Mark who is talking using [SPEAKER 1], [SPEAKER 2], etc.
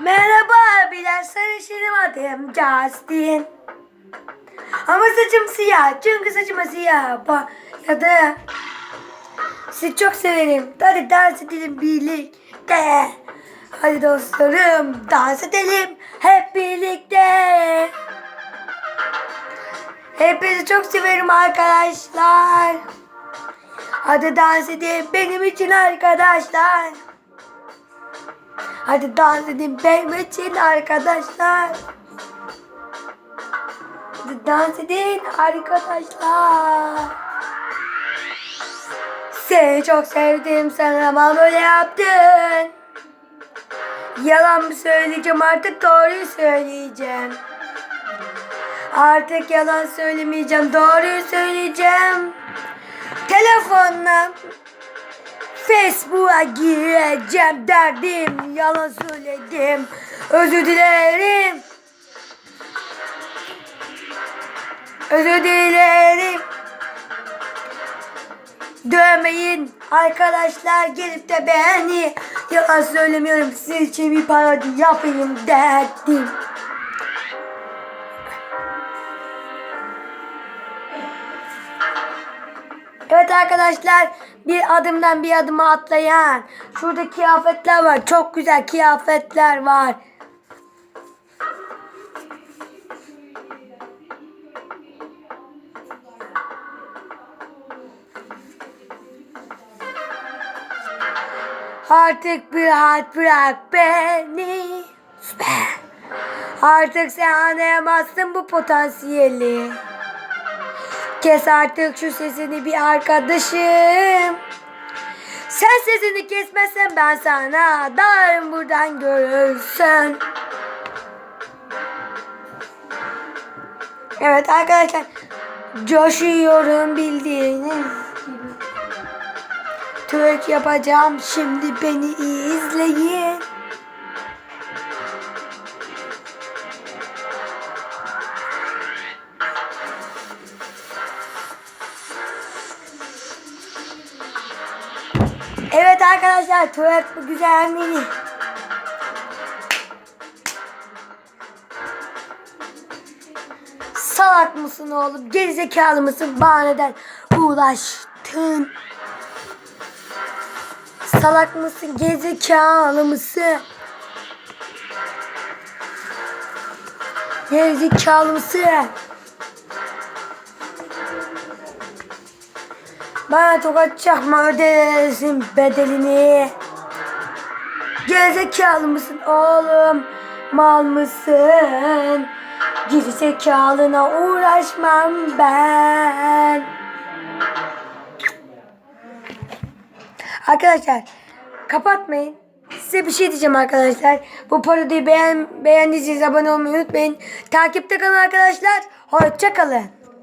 [SPEAKER 1] Merhaba abiler sarışınım adım Justin. Ama saçım siyah çünkü saçıma siyah boyadı. Sizi çok severim. Hadi dans edelim birlikte. Hadi dostlarım dans edelim hep birlikte. Hepinizi çok severim arkadaşlar. Hadi dans edin benim için arkadaşlar. Hadi dans edin benim için arkadaşlar. Hadi dans edin arkadaşlar. Seni çok sevdim sen ama böyle yaptın. Yalan mı söyleyeceğim artık doğruyu söyleyeceğim. Artık yalan söylemeyeceğim doğruyu söyleyeceğim. Telefonla Facebook'a gireceğim derdim yalan söyledim. Özür dilerim. Özür dilerim. Dövmeyin. Arkadaşlar gelip de beni. Yalan söylemiyorum. Sizin için bir parodi yapayım derdim Evet arkadaşlar bir adımdan bir adıma atlayan şurada kıyafetler var çok güzel kıyafetler var. Artık rahat bırak beni. Be. Artık sen anlayamazsın bu potansiyeli. Kes artık şu sesini bir arkadaşım. Sen sesini kesmezsen ben sana darım buradan görürsün. Evet arkadaşlar coşuyorum bildiğiniz gibi. Twerk yapacağım şimdi beni iyi izleyin. Evet arkadaşlar twerk bu güzel mini. Salak mısın oğlum? Gerizekalı mısın? Bana neden uğraştın? Salak mısın? Gerizekalı mısın? Gerizekalı mısın? Bana tokat çakma ödersin bedelini. Gerizekalı mısın oğlum? Mal mısın? Gerizekalına uğraşmam ben. Arkadaşlar kapatmayın. Size bir şey diyeceğim arkadaşlar. Bu parodiyi beğen, beğendiyseniz abone olmayı unutmayın. Takipte kalın arkadaşlar. Hoşça kalın.